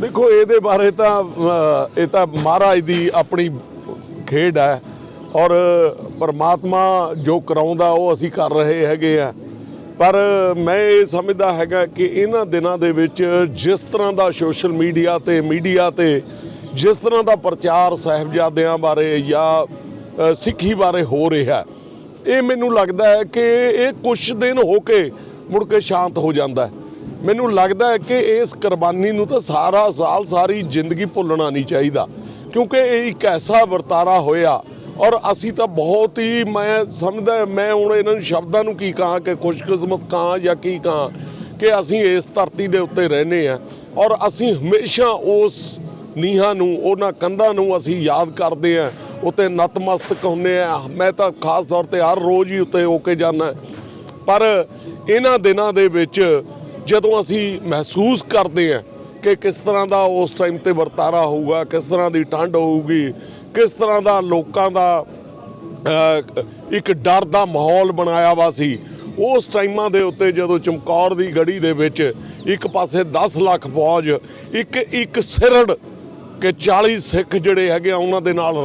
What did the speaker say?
ਦੇਖੋ, ਇਹਦੇ ਬਾਰੇ ਤਾਂ ਇਹ ਤਾਂ ਮਹਾਰਾਜ ਦੀ ਆਪਣੀ ਖੇਡ ਹੈ ਔਰ ਪਰਮਾਤਮਾ ਜੋ ਕਰਾਉਂਦਾ, ਉਹ ਅਸੀਂ ਕਰ ਰਹੇ ਹੈਗੇ ਆ। ਪਰ ਮੈਂ ਇਹ ਸਮਝਦਾ ਹੈਗਾ ਕਿ ਇਹਨਾਂ ਦਿਨਾਂ ਦੇ ਵਿੱਚ ਜਿਸ ਤਰ੍ਹਾਂ ਦਾ ਸੋਸ਼ਲ ਮੀਡੀਆ ਤੇ ਮੀਡੀਆ ਤੇ ਜਿਸ ਤਰ੍ਹਾਂ ਦਾ ਪ੍ਰਚਾਰ ਸਾਹਿਬਜ਼ਾਦਿਆਂ ਬਾਰੇ ਜਾਂ ਸਿੱਖੀ ਬਾਰੇ ਹੋ ਰਿਹਾ, ਇਹ ਮੈਨੂੰ ਲੱਗਦਾ ਹੈ ਕਿ ਇਹ ਕੁਝ ਦਿਨ ਹੋ ਕੇ ਮੁੜ ਕੇ ਸ਼ਾਂਤ ਹੋ ਜਾਂਦਾ ਹੈ। ਮੈਨੂੰ ਲੱਗਦਾ ਹੈ ਕਿ ਇਸ ਕੁਰਬਾਨੀ ਨੂੰ ਤਾਂ ਸਾਰਾ ਸਾਲ ਸਾਰੀ ਜ਼ਿੰਦਗੀ ਭੁੱਲਣਾ ਨਹੀਂ ਚਾਹੀਦਾ, ਕਿਉਂਕਿ ਇਹ ਇੱਕ ਐਸਾ ਵਰਤਾਰਾ ਹੋਇਆ ਔਰ ਅਸੀਂ ਤਾਂ ਬਹੁਤ ਹੀ, ਮੈਂ ਸਮਝਦਾ ਮੈਂ ਹੁਣ ਇਹਨਾਂ ਨੂੰ ਸ਼ਬਦਾਂ ਨੂੰ ਕੀ ਕਹਾਂ ਕਿ ਖੁਸ਼ਕਿਸਮਤ ਕਹਾਂ ਜਾਂ ਕੀ ਕਹਾਂ ਕਿ ਅਸੀਂ ਇਸ ਧਰਤੀ ਦੇ ਉੱਤੇ ਰਹਿੰਦੇ ਆ ਔਰ ਅਸੀਂ ਹਮੇਸ਼ਾ ਉਸ ਨੀਹਾਂ ਨੂੰ, ਉਹਨਾਂ ਕੰਧਾਂ ਨੂੰ ਅਸੀਂ ਯਾਦ ਕਰਦੇ ਆ ਉੱਤੇ ਨਤਮਸਤਕ ਹੁੰਦੇ ਆ ਮੈਂ ਤਾਂ ਖਾਸ ਤੌਰ ਤੇ ਹਰ ਰੋਜ਼ ਹੀ ਉੱਤੇ ਹੋ ਕੇ ਜਾਂਦਾ ਪਰ ਇਹਨਾਂ ਦਿਨਾਂ ਦੇ ਵਿੱਚ ਜਦੋਂ ਅਸੀਂ ਮਹਿਸੂਸ ਕਰਦੇ ਹਾਂ ਕਿ ਕਿਸ ਤਰ੍ਹਾਂ ਦਾ ਉਸ ਟਾਈਮ ਤੇ ਵਰਤਾਰਾ ਹੋਊਗਾ, ਕਿਸ ਤਰ੍ਹਾਂ ਦੀ ਠੰਡ ਹੋਊਗੀ, ਕਿਸ ਤਰ੍ਹਾਂ ਦਾ ਲੋਕਾਂ ਦਾ ਇੱਕ ਡਰ ਦਾ ਮਾਹੌਲ ਬਣਾਇਆ ਵਾ ਸੀ, ਉਸ ਟਾਈਮਾਂ ਦੇ ਉੱਤੇ ਜਦੋਂ ਚਮਕੌਰ ਦੀ ਗੜੀ ਦੇ ਵਿੱਚ ਇੱਕ ਪਾਸੇ 10 ਲੱਖ ਫੌਜ ਇੱਕ ਇੱਕ ਸਿਰੜ ਕਿ 40 ਸਿੱਖ ਜਿਹੜੇ ਹੈਗੇ ਆ, ਉਹਨਾਂ ਦੇ ਨਾਲ